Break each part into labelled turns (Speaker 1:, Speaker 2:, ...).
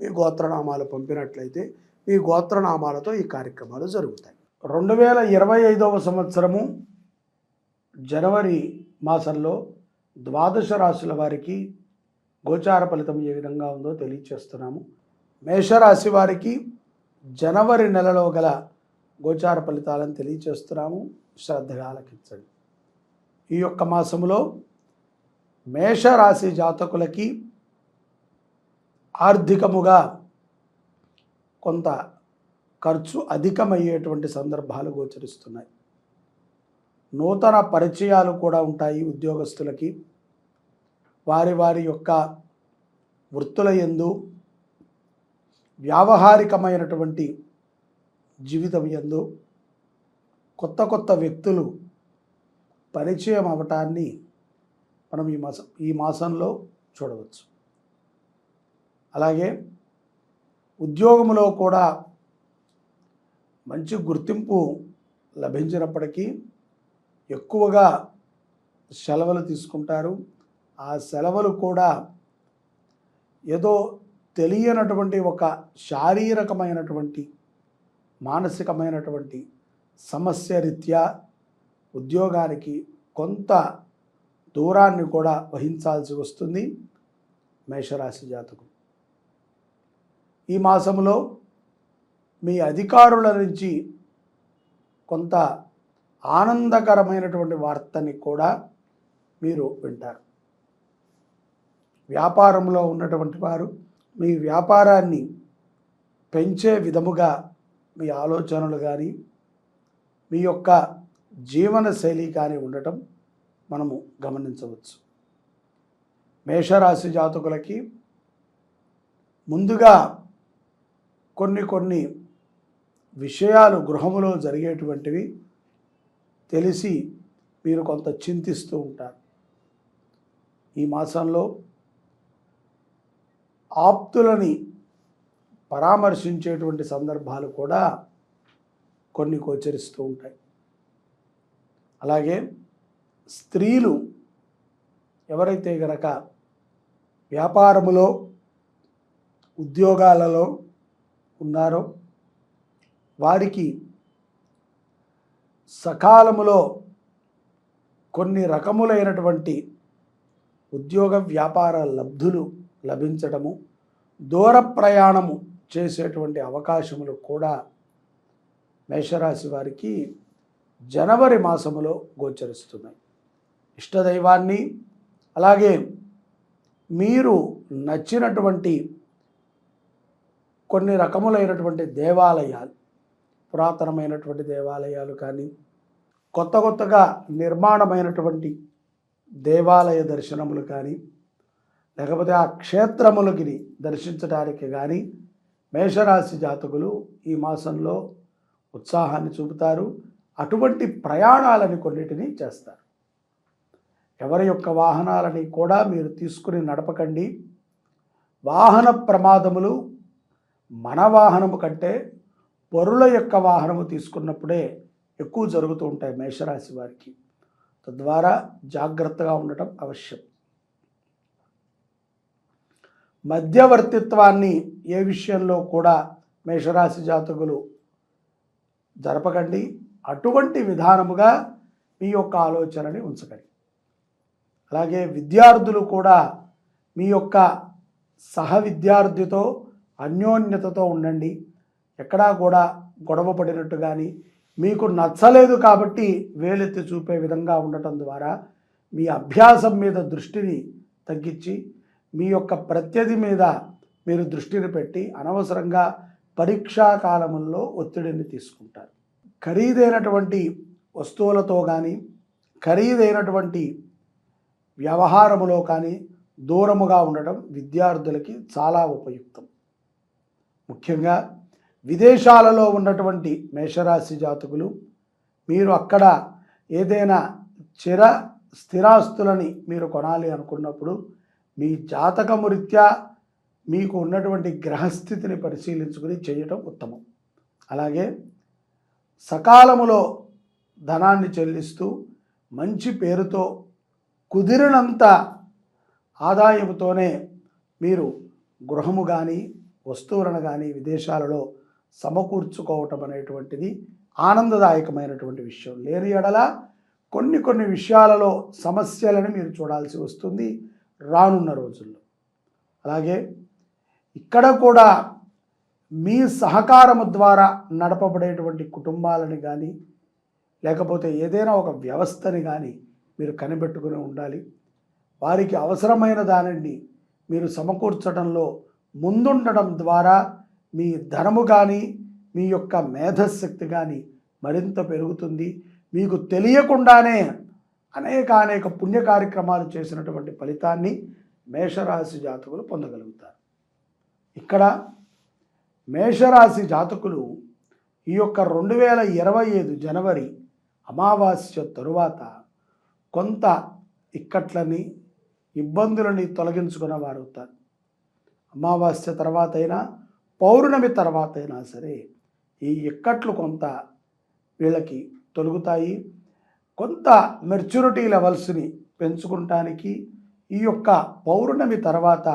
Speaker 1: మీ గోత్రనామాలు పంపినట్లయితే మీ గోత్రనామాలతో ఈ కార్యక్రమాలు జరుగుతాయి. రెండు వేల ఇరవై ఐదవ సంవత్సరము జనవరి మాసంలో ద్వాదశ రాశుల వారికి గోచార ఫలితం ఏ విధంగా ఉందో తెలియచేస్తున్నాము. మేషరాశి వారికి జనవరి నెలలో గల గోచార ఫలితాలను తెలియచేస్తున్నాము. శ్రద్ధగా ఆలకించండి. ఈ యొక్క మాసంలో మేషరాశి జాతకులకి ఆర్థికముగా కొంత ఖర్చు అధికమయ్యేటువంటి సందర్భాలు గోచరిస్తున్నాయి. నూతన పరిచయాలు కూడా ఉంటాయి ఉద్యోగస్తులకి. వారి వారి యొక్క వృత్తుల యందు వ్యావహారికమైనటువంటి జీవితం ఎందు కొత్త కొత్త వ్యక్తులు పరిచయం అవటాన్ని మనం ఈ మాసం ఈ మాసంలో చూడవచ్చు. అలాగే ఉద్యోగంలో కూడా మంచి గుర్తింపు లభించినప్పటికీ ఎక్కువగా సెలవులు తీసుకుంటారు. ఆ సెలవులు కూడా ఏదో తెలియనటువంటి ఒక శారీరకమైనటువంటి మానసికమైనటువంటి సమస్య రీత్యా ఉద్యోగానికి కొంత దూరాన్ని కూడా వహించాల్సి వస్తుంది మేషరాశి జాతకం. ఈ మాసంలో మీ అధికారుల నుంచి కొంత ఆనందకరమైనటువంటి వార్తని కూడా మీరు వింటారు. వ్యాపారంలో ఉన్నటువంటి వారు మీ వ్యాపారాన్ని పెంచే విధముగా మీ ఆలోచనలు కానీ మీ యొక్క జీవన శైలి కానీ ఉండటం మనము గమనించవచ్చు. మేషరాశి జాతకులకి ముందుగా కొన్ని కొన్ని విషయాలు గృహములో జరిగేటువంటివి తెలిసి మీరు కొంత చింతిస్తూ ఉంటారు. ఈ మాసంలో ఆప్తులని పరామర్శించేటువంటి సందర్భాలు కూడా కొన్ని గోచరిస్తూ ఉంటాయి. అలాగే స్త్రీలు ఎవరైతే గనక వ్యాపారములో ఉద్యోగాలలో ఉన్నారో వారికి సకాలములో కొన్ని రకములైనటువంటి ఉద్యోగ వ్యాపార లబ్ధులు లభించటము దూర ప్రయాణము చేసేటువంటి అవకాశములు కూడా మేషరాశి వారికి జనవరి మాసములో గోచరిస్తున్నాయి. ఇష్టదైవాన్ని అలాగే మీరు నచ్చినటువంటి కొన్ని రకములైనటువంటి దేవాలయాలు పురాతనమైనటువంటి దేవాలయాలు కానీ కొత్త కొత్తగా నిర్మాణమైనటువంటి దేవాలయ దర్శనములు కానీ లేకపోతే ఆ క్షేత్రములకి దర్శించడానికి కానీ మేషరాశి జాతకులు ఈ మాసంలో ఉత్సాహాన్ని చూపుతారు. అటువంటి ప్రయాణాలని కొన్నిటిని చేస్తారు. ఎవరి యొక్క వాహనాలని కూడా మీరు తీసుకుని నడపకండి. వాహన ప్రమాదములు మన వాహనము కంటే పరుల యొక్క వాహనము తీసుకున్నప్పుడే ఎక్కువ జరుగుతూ ఉంటాయి మేషరాశి వారికి. తద్వారా జాగ్రత్తగా ఉండటం అవశ్యం. మధ్యవర్తిత్వాన్ని ఏ విషయంలో కూడా మేషరాశి జాతకులు జరపకండి. అటువంటి విధానముగా మీ యొక్క ఆలోచనని ఉంచకండి. అలాగే విద్యార్థులు కూడా మీ యొక్క సహ విద్యార్థితో అన్యోన్యతతో ఉండండి. ఎక్కడా కూడా గొడవ పడినట్టు కానీ మీకు నచ్చలేదు కాబట్టి వేలెత్తి చూపే విధంగా ఉండటం ద్వారా మీ అభ్యాసం మీద దృష్టిని తగ్గించి మీ యొక్క ప్రత్యధి మీద మీరు దృష్టిని పెట్టి అనవసరంగా పరీక్షా కాలముల్లో ఒత్తిడిని తీసుకుంటారు. ఖరీదైనటువంటి వస్తువులతో కానీ ఖరీదైనటువంటి వ్యవహారములో కానీ దూరముగా ఉండటం విద్యార్థులకి చాలా ఉపయుక్తం. ముఖ్యంగా విదేశాలలో ఉన్నటువంటి మేషరాశి జాతకులు మీరు అక్కడ ఏదైనా చిర స్థిరాస్తులని మీరు కొనాలి అనుకున్నప్పుడు మీ జాతకము రీత్యా మీకు ఉన్నటువంటి గ్రహస్థితిని పరిశీలించుకుని చేయటం ఉత్తమం. అలాగే సకాలములో ధనాన్ని చెల్లిస్తూ మంచి పేరుతో కుదిరినంత ఆదాయంతోనే మీరు గృహము కానీ వస్తువులను కానీ విదేశాలలో సమకూర్చుకోవటం అనేటువంటిది ఆనందదాయకమైనటువంటి విషయం. లేని ఎడల కొన్ని కొన్ని విషయాలలో సమస్యలను మీరు చూడాల్సి వస్తుంది రానున్న రోజుల్లో. అలాగే ఇక్కడ కూడా మీ సహకారము ద్వారా నడపబడేటువంటి కుటుంబాలని కానీ లేకపోతే ఏదైనా ఒక వ్యవస్థని కానీ మీరు కనిపెట్టుకుని ఉండాలి. వారికి అవసరమైన దానిని మీరు సమకూర్చడంలో ముందుండడం ద్వారా మీ ధనము కానీ మీ యొక్క మేధశక్తి కానీ మరింత పెరుగుతుంది. మీకు తెలియకుండానే అనేక అనేక పుణ్య కార్యక్రమాలు చేసినటువంటి ఫలితాన్ని మేషరాశి జాతకులు పొందగలుగుతారు. ఇక్కడ మేషరాశి జాతకులు ఈ యొక్క రెండు వేల ఇరవై ఐదు జనవరి అమావాస్య తరువాత కొంత ఇక్కట్లని ఇబ్బందులని తొలగించుకున్న వారు అవుతారు అమావాస్య తర్వాత అయినా పౌర్ణమి తర్వాత అయినా సరే ఈ ఇక్కట్లు కొంత వీళ్ళకి తొలుగుతాయి. కొంత మెచ్యూరిటీ లెవెల్స్ని పెంచుకుంటానికి ఈ యొక్క పౌర్ణమి తర్వాత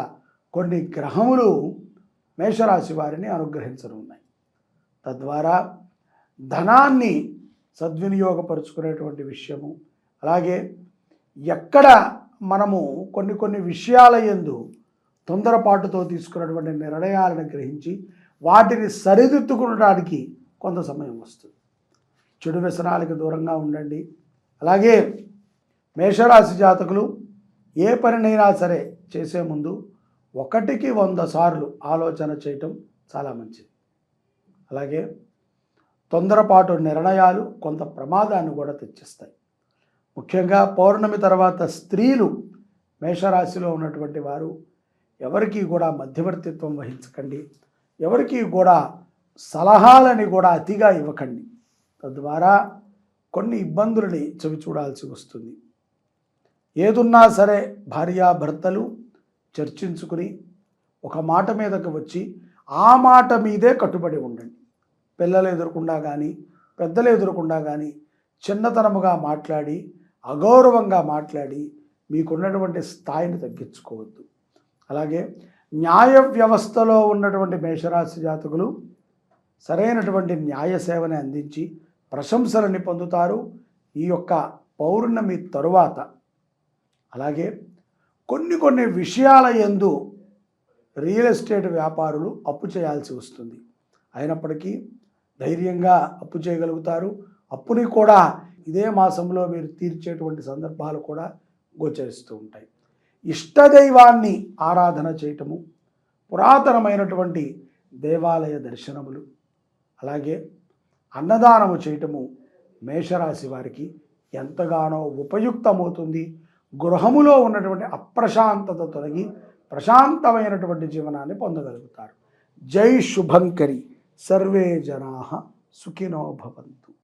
Speaker 1: కొన్ని గ్రహములు మేషరాశి వారిని అనుగ్రహించనున్నాయి. తద్వారా ధనాన్ని సద్వినియోగపరుచుకునేటువంటి విషయము. అలాగే ఎక్కడ మనము కొన్ని కొన్ని విషయాల ఎందు తొందరపాటుతో తీసుకున్నటువంటి నిర్ణయాలను గ్రహించి వాటిని సరిదిద్దుకోవడానికి కొంత సమయం వస్తుంది. చెడు వ్యసనాలకు దూరంగా ఉండండి. అలాగే మేషరాశి జాతకులు ఏ పనినైనా సరే చేసే ముందు ఒకటికి వంద సార్లు ఆలోచన చేయటం చాలా మంచిది. అలాగే తొందరపాటు నిర్ణయాలు కొంత ప్రమాదాన్ని కూడా తెచ్చిస్తాయి. ముఖ్యంగా పౌర్ణమి తర్వాత స్త్రీలు మేషరాశిలో ఉన్నటువంటి వారు ఎవరికి కూడా మధ్యవర్తిత్వం వహించకండి. ఎవరికి కూడా సలహాలని కూడా అతిగా ఇవ్వకండి. తద్వారా కొన్ని ఇబ్బందులని చవి చూడాల్సి వస్తుంది. ఏదున్నా సరే భార్యాభర్తలు చర్చించుకుని ఒక మాట మీదకు వచ్చి ఆ మాట మీదే కట్టుబడి ఉండండి. పిల్లలు ఎదురకుండా కానీ పెద్దలు ఎదురకుండా కానీ చిన్నతనముగా మాట్లాడి అగౌరవంగా మాట్లాడి మీకున్నటువంటి స్థాయిని తగ్గించుకోవద్దు. అలాగే న్యాయ వ్యవస్థలో ఉన్నటువంటి మేషరాశి జాతకులు సరైనటువంటి న్యాయ సేవని అందించి ప్రశంసలని పొందుతారు. ఈ యొక్క పౌర్ణమి తరువాత అలాగే కొన్ని కొన్ని విషయాల ఎందు రియల్ ఎస్టేట్ వ్యాపారులు అప్పు చేయాల్సి వస్తుంది. అయినప్పటికీ ధైర్యంగా అప్పు చేయగలుగుతారు. అప్పుని కూడా ఇదే మాసంలో మీరు తీర్చేటువంటి సందర్భాలు కూడా గోచరిస్తూ ఉంటాయి. ఇష్టదైవాన్ని ఆరాధన చేయటము పురాతనమైనటువంటి దేవాలయ దర్శనములు. అలాగే అన్నదానము చేయటము మేషరాశి వారికి ఎంతగానో ఉపయుక్తమవుతుంది. గృహములో ఉన్నటువంటి అప్రశాంతత తొలగి ప్రశాంతమైనటువంటి జీవనాన్ని పొందగలుగుతారు. జై శుభంకరి. సర్వే జనా సుఖినో భవంతు.